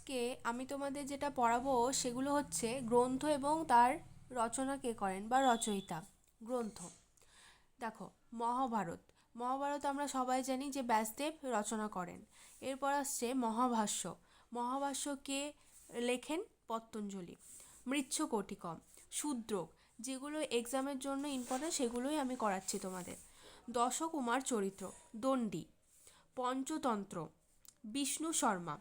আজকে আমি তোমাদের যেটা পড়াবো সেগুলো হচ্ছে গ্রন্থ এবং তার রচনা কে করেন বা রচয়িতা। গ্রন্থ। দেখো, মহাভারত। মহাভারত আমরা সবাই জানি যে ব্যাসদেব রচনা করেন। এরপর আসছে মহাভাষ্য। মহাভাষ্য কে লেখেন? পতঞ্জলি। মৃচ্ছকটিকম। শূদ্র যেগুলো এক্সামের জন্য ইম্পর্টেন্ট সেগুলোই আমি করাচ্ছি তোমাদের। দশকুমার চরিত্র। দণ্ডী। পঞ্চতন্ত্র। বিষ্ণু শর্মা।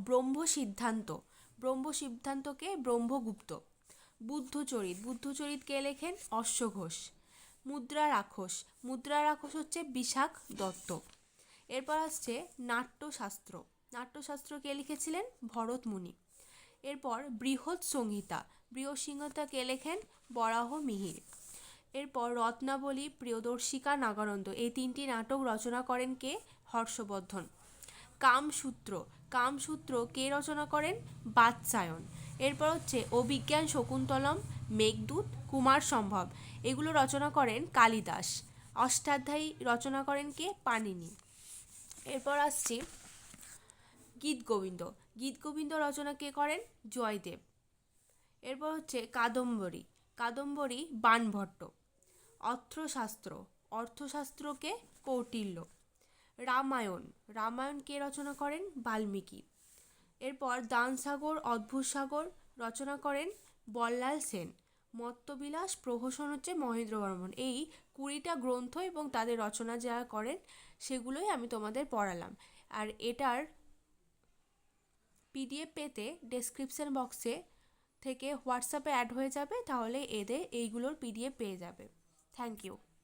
ব্রহ্ম সিদ্ধান্ত ব্রহ্ম সিদ্ধান্তকে ব্রহ্মগুপ্ত। বুদ্ধচরিত। বুদ্ধচরিত কে লেখেন? অশ্ব ঘোষ মুদ্রা রাক্ষস। মুদ্রা রাক্ষস হচ্ছে বিশাখ দত্ত। এরপর আসছে নাট্যশাস্ত্র। নাট্যশাস্ত্র কে লিখেছিলেন? ভরত মুনি এরপর বৃহৎ সংহিতা। বৃহৎ কে লেখেন? বরাহ মিহির। এরপর রত্নাবলী, প্রিয়দর্শিকা, নাগানন্দ। এই তিনটি নাটক রচনা করেন কে? হর্ষবর্ধন। কামসূত্র। কামসূত্র কে রচনা করেন? বাৎসায়ন এরপর হচ্ছে অভিজ্ঞান, শকুন্তলম, মেঘদূত, কুমার সম্ভব। এগুলো রচনা করেন কালিদাস। অষ্টাধ্যায়ী রচনা করেন কে? পাণিনি। এরপর আসছি গীতগোবিন্দ গীতগোবিন্দ রচনা কে করেন? জয়দেব। এরপর হচ্ছে কাদম্বরী। কাদম্বরী বাণভট্ট অর্থশাস্ত্র। অর্থশাস্ত্রকে কৌটিল্য। রামায়ণ। রামায়ণ কে রচনা করেন? বাল্মীকি। এরপর দানসাগর অদ্ভুত সাগর রচনা করেন বল্লাল সেন। মত্তবিলাস, প্রহসন হচ্ছে মহেন্দ্র বর্মন এই কুড়িটা গ্রন্থ এবং তাদের রচনা যারা করেন, সেগুলোই আমি তোমাদের পড়ালাম। আর এটার পিডিএফ পেতে ডেসক্রিপশন বক্সে থেকে হোয়াটসঅ্যাপে অ্যাড হয়ে যাবে, তাহলে এদের এইগুলোর পিডিএফ পেয়ে যাবে। Thank you